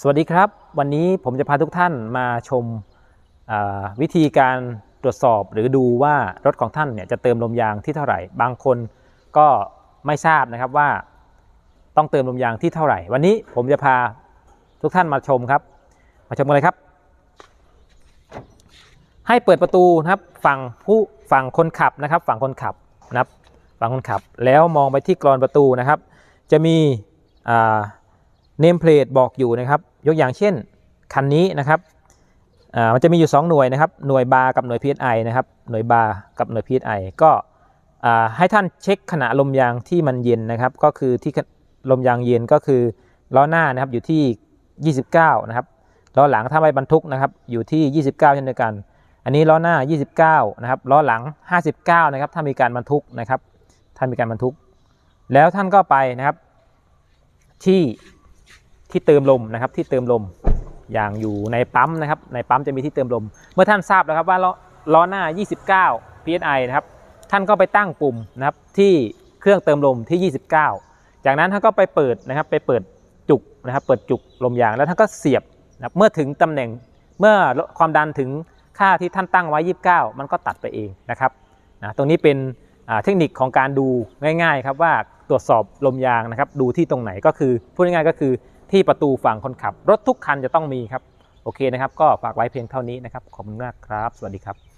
สวัสดีครับ วันนี้ผมจะพาทุกท่านมาชมวิธีการตรวจสอบหรือดูว่ารถของท่านเนี่ยจะเติมลมยางที่เท่าไหร่ บางคนก็ไม่ทราบนะครับว่าต้องเติมลมยางที่เท่าไหร่ วันนี้ผมจะพาทุกท่านมาชมครับ มาชมกันเลยครับ ให้เปิดประตูนะครับฝั่งผู้ฝั่งคนขับนะครับ ฝั่งคนขับนะครับฝั่งคนขับ แล้วมองไปที่กรอนประตูนะครับ จะมีอ่า เนมเพลตบอกอยู่นะครับ ยกอย่างเช่นคันนี้นะครับมันจะมีอยู่ 2 หน่วยนะครับ หน่วยบาร์กับหน่วย PSI นะครับ หน่วยบาร์กับหน่วย PSI ก็ให้ท่านเช็คขณะลมยางที่มันเย็นนะครับ ก็คือที่ลมยางเย็นก็คือล้อหน้านะครับอยู่ที่ 29 นะครับ ล้อหลังถ้าไม่บรรทุกนะครับอยู่ที่ 29 เช่นเดียวกัน อันนี้ล้อหน้า 29 นะครับ ล้อหลัง 59 นะครับ ถ้ามีการบรรทุกนะครับ ถ้ามีการบรรทุก แล้วท่านก็ไปนะครับที่ ที่เติมลมนะครับที่เติมลมอย่างอยู่ในปั๊มนะครับ ในปั๊มจะมีที่เติมลม เมื่อท่านทราบแล้วครับว่าล้อล้อหน้า 29 psi นะครับท่านก็ไปตั้งปุ่มนะครับที่เครื่องเติมลมที่ 29 จากนั้นท่านก็ไปเปิดนะครับไปเปิดจุกนะครับ เปิดจุกลมยางแล้วท่านก็เสียบนะเมื่อถึงตำแหน่งเมื่อความดันถึงค่าที่ท่านตั้งไว้ 29 มันก็ตัดไปเองนะครับนะตรงนี้เป็นเทคนิคของการดูง่ายๆครับว่าตรวจสอบลมยางนะครับ ดูที่ตรงไหนก็คือพูดง่ายๆก็คือ ที่ประตูฝั่งคนขับ รถทุกคันจะต้องมีครับ โอเคนะครับ ก็ฝากไว้เพียงเท่านี้นะครับ ขอบคุณมากครับ สวัสดีครับ